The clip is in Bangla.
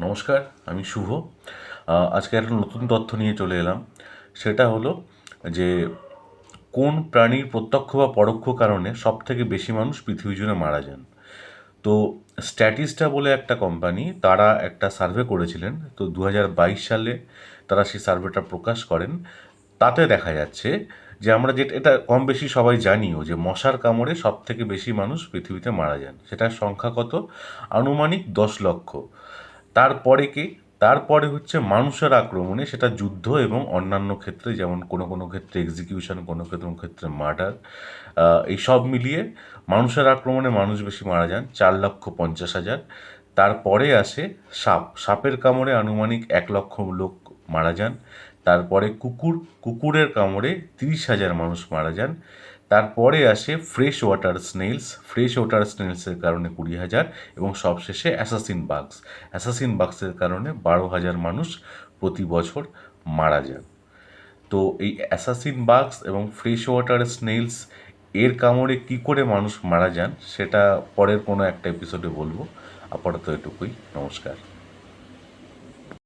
নমস্কার, আমি শুভ। আজকে একটা নতুন তথ্য নিয়ে চলে এলাম। সেটা হলো যে, কোন প্রাণীর প্রত্যক্ষ বা পরোক্ষ কারণে সব থেকে বেশি মানুষ পৃথিবী জুড়ে মারা যান? তো স্ট্যাটিস্টা বলে একটা কোম্পানি তারা একটা সার্ভে করেছিলেন। তো দু হাজার বাইশ সালে তারা সেই সার্ভেটা প্রকাশ করেন। তাতে দেখা যাচ্ছে যে, আমরা যেটা, এটা কম বেশি সবাই জানিও যে, মশার কামড়ে সব থেকে বেশি মানুষ পৃথিবীতে মারা যান। সেটার সংখ্যা কত? আনুমানিক দশ লক্ষ। তারপরে কি? তারপরে হচ্ছে মানুষের আক্রমণে সেটা যুদ্ধ এবং অন্যান্য ক্ষেত্রে যেমন কোনো কোনো ক্ষেত্রে এক্সিকিউশন কোনো কোনো ক্ষেত্রে মার্ডার এই সব মিলিয়ে মানুষের আক্রমণে মানুষ বেশি মারা যান, চার লক্ষ পঞ্চাশ হাজার। তারপরে আসে সাপ। সাপের কামড়ে আনুমানিক এক লক্ষ লোক মারা যান। তারপরে কুকুর। কুকুরের কামড়ে তিরিশ হাজার মানুষ মারা যান। তারপরে আসে fresh water snails fresh water স্নেলসের কারণে কুড়ি হাজার এবং সবশেষে অ্যাসাসিন বাগস অ্যাসাসিন বাগসের কারণে বারো হাজার মানুষ প্রতি বছর মারা যান তো এই অ্যাসাসিন বাগস এবং ফ্রেশ ওয়াটার স্নেলস এর কামড়ে কী করে মানুষ মারা যান, সেটা পরের কোনো একটা এপিসোডে বলব। আপাতত এটুকুই। নমস্কার।